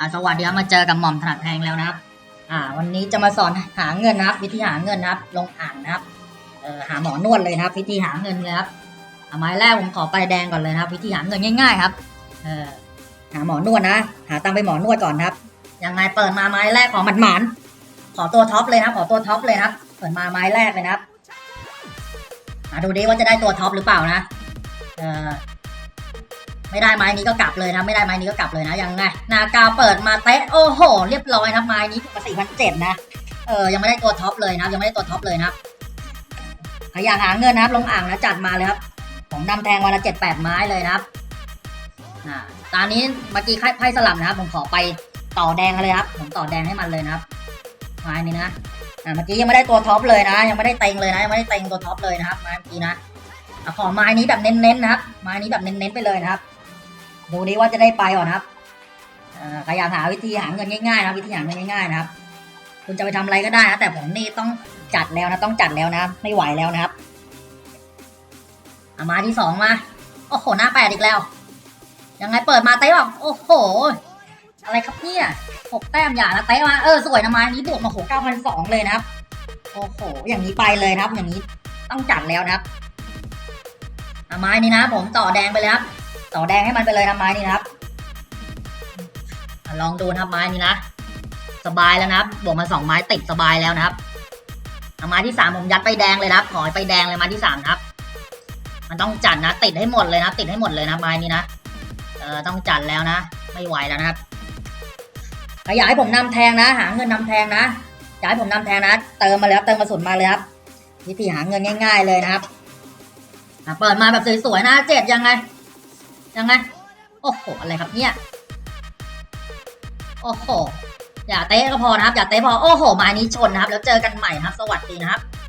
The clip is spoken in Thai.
อ่าสวัสดีครับมาเจอกับหม่อมถนัดแทงแล้วนะครับ อ่า วันนี้จะมาสอนหาเงินนะครับ วิธีหาเงินนะครับ ลงอ่างนะครับเอ่อหาหมอนวดเลยนะครับ วิธีหาเงินเลยครับอ่าไม้แรกผมขอไปแดงก่อนเลยนะครับ วิธีหาเงินง่าย ๆ ครับ เอ่อหาหมอนวดนะ หาตังไปหมอนวดก่อนครับยังไงเปิดมาไม้แรกขอหมันหมานขอตัวท็อปเลยนะครับ ขอตัวท็อปเลยนะครับ เปิดมาไม้แรกเลยนะครับมาดูดิว่าจะได้ตัวท็อปหรือเปล่านะ เอ่อ ไม่ได้ไม้นี้ก็กลับเลยนะ ไม่ได้ไม้นี้ก็กลับเลยนะยังไงนากาเปิดมาเตะโอ้โห เรียบร้อยนะครับไม้นี้ปกติพันเจ็ดนะเออยังไม่ได้ตัวท็อปเลยนะยังไม่ได้ตัวท็อปเลยนะครับใครอยากหาเงินนะครับลงอ่างนะจัดมาเลยครับผมนำแทงวันละเจ็ดแปดไม้เลยนะครับอ่าตอนนี้เมื่อกี้ไพ่สลับนะครับ ผมขอไปต่อแดงเลยครับ ผมต่อแดงให้มันเลยนะครับไม้นี้นะอ่าเมื่อกี้ยังไม่ได้ตัวท็อปเลยนะ ยังไม่ได้เต็งเลยนะยังไม่ได้เต็งตัวท็อปเลยนะครับไม้เมื่อกี้นะอะขอไม้นี้แบบเน้นๆนะครับไม้นี้แบบเน้นๆไปเลยนะครับ ดูดิว่าจะได้ไปก่อนครับเอ่อใครอยากหาวิธีหาเงินง่ายๆนะวิธีหาเงินง่ายๆนะครับ คุณจะไปทำอะไรก็ได้นะแต่ผมนี่ต้องจัดแล้วนะต้องจัดแล้วนะไม่ไหวแล้วนะครับอามาที่สองมาโอ้โหหน้าแปดอีกแล้ว ยังไงเปิดมาเตะบอกโอ้โห อะไรครับเนี่ยหกแต้มอย่านะเตะมาเออสวยนะมานี้บวกมาโหเก้าพันสองเลยนะครับ โอ้โห อย่างนี้ไปเลยนะครับ อย่างนี้ต้องจัดแล้วนะครับอาม้นี้นะ ผมต่อแดงไปเลยครับ ต่อแดงให้มันไปเลยนะไม้นี้นะครับ ลองดูนะครับไม้นี้นะ สบายแล้วนะครับบวกมาสองไม้ติดสบายแล้วนะครับเอาไม้ที่สามผมยัดไปแดงเลยนะครับ ขอไปแดงเลยไม้ที่สามครับ มันต้องจัดนะ ติดให้หมดเลยนะ ติดให้หมดเลยนะไม้นี้นะเออต้องจัดแล้วนะ ไม่ไหวแล้วนะครับอยากให้ผมนำแทงนะ หาเงินนำแทงนะอยากให้ผมนำแทงนะ เติมมาเลยครับเติมกระสุนมาเลยครับวิธีหาเงินง่าย ๆ เลยนะครับเปิดมาแบบสวยๆนะเจ็ดยังไง ยังไง โอ้โห อะไรครับเนี่ย โอ้โห อย่าเตะก็พอนะครับ อย่าเตะพอ โอ้โห มานี้ชนนะครับ แล้วเจอกันใหม่นะครับ สวัสดีนะครับ